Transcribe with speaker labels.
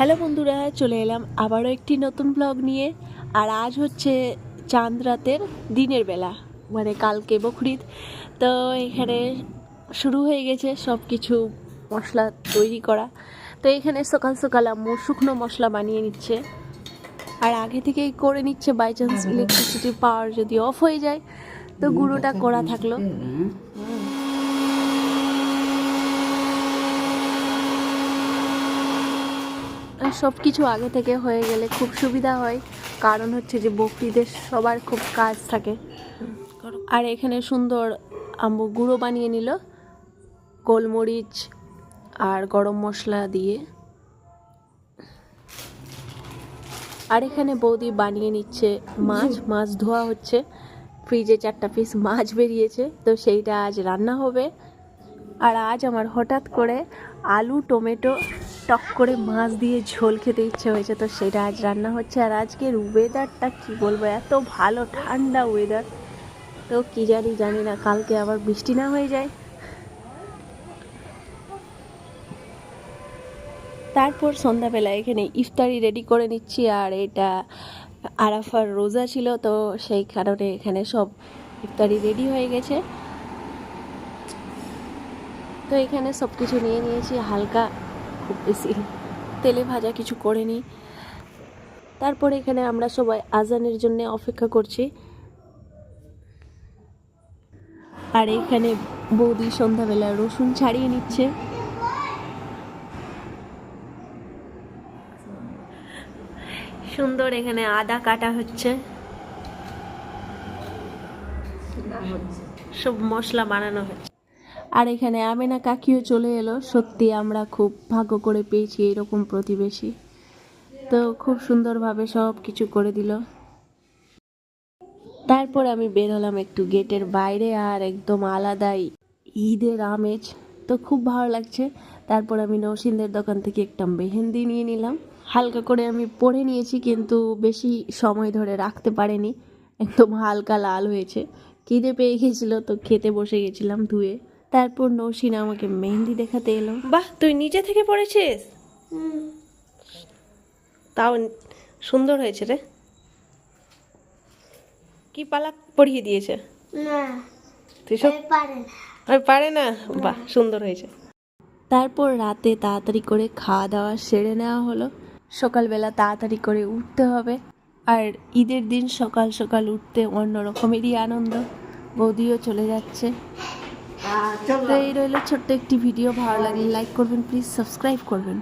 Speaker 1: Hello বন্ধুরা চলে এলাম আবারও একটি নতুন ব্লগ নিয়ে। আর আজ হচ্ছে চাঁদ রাতের দিনের বেলা মানে কালকে বকরিদ। তো এখানে শুরু হয়ে গেছে সব কিছু মশলা তৈরি করা। তো এখানে সকাল সকাল আম্মু শুকনো মশলা বানিয়ে নিচ্ছে। আর আগে থেকেই করে নিচ্ছে বাই চান্স ইলেকট্রিসিটি পাওয়ার যদি অফ হয়ে যায় তো গুঁড়োটা করা থাকল। সব কিছু আগে থেকে হয়ে গেলে খুব সুবিধা হয়। কারণ হচ্ছে যে বকরিদের সবার খুব কাজ থাকে। আর এখানে সুন্দর আম্বু গুঁড়ো বানিয়ে নিল। গোলমরিচ আর গরম মশলা দিয়ে। আর এখানে বৌদি বানিয়ে নিচ্ছে মাছ। মাছ ধোয়া হচ্ছে। ফ্রিজে চারটা পিস মাছ বেরিয়েছে। তো সেইটা আজ রান্না হবে। আর আজ আমার হঠাৎ করে আলু, টমেটো, টক করে মাছ দিয়ে ঝোল খেতে ইচ্ছে হয়েছে। তো সেটা আজ রান্না হচ্ছে। আর আজকের ওয়েদারটা কি বলব? এত ভালো ঠান্ডা ওয়েদার তো কি জানি জানি না। কালকে আবার বৃষ্টি না হয়ে যায়। তারপর সন্ধ্যাবেলা এখানে ইফতারি রেডি করে নিচ্ছি। আর এটা আরাফার রোজা ছিল, তো সেই কারণে এখানে সব ইফতারি রেডি হয়ে গেছে। তো এখানে সব কিছু নিয়ে নিয়েছি, হালকা খুব বেশি। তেলে ভাজা কিছু করে নিই। তারপরে এখানে আমরা সবাই আজানের জন্য অপেক্ষা করছি। আর এখানে বৌদি সন্ধ্যাবেলা রসুন ছাড়িয়ে নিচ্ছে। সুন্দর এখানে আদা কাটা হচ্ছে। সব মশলা বানানো হচ্ছে। আর এখানে আমেনা কাকিও চলে এলো। সত্যি আমরা খুব ভাগ্য করে পেয়েছি এরকম প্রতিবেশী। তো খুব সুন্দরভাবে সব কিছু করে দিল। তারপর আমি বের হলাম একটু গেটের বাইরে আর একদম আলাদাই ঈদের আমেজ। তো খুব ভালো লাগছে। তারপর আমি নৌসিনদের দোকান থেকে একটা মেহেন্দি নিয়ে নিলাম। হালকা করে আমি পরে নিয়েছি কিন্তু বেশি সময় ধরে রাখতে পারিনি। একদম হালকা লাল হয়েছে। খিদে পেয়ে গেছিল তো খেতে বসে গেছিলাম ধুয়ে। তারপর নৌসিন আমাকে মেহেন্দি দেখাতে এলো। বাহ তুই নিজে থেকে পড়েছিস? তাও সুন্দর হয়েছে রে। কি পালা পড়িয়ে দিয়েছে?
Speaker 2: না
Speaker 1: তুই সব
Speaker 2: পারে না।
Speaker 1: আমি পারে না? বাহ সুন্দর হয়েছে। তারপর রাতে তাড়াতাড়ি করে খাওয়া দাওয়া সেরে নেওয়া হলো। সকালবেলা তাড়াতাড়ি করে উঠতে হবে। আর ঈদের দিন সকাল সকাল উঠতে অন্য রকমেরই আনন্দ। বৌদিও চলে যাচ্ছে। তো এই রইল ছোট্ট একটি ভিডিও ভালো লাগলে লাইক করবেন প্লিজ সাবস্ক্রাইব করবেন।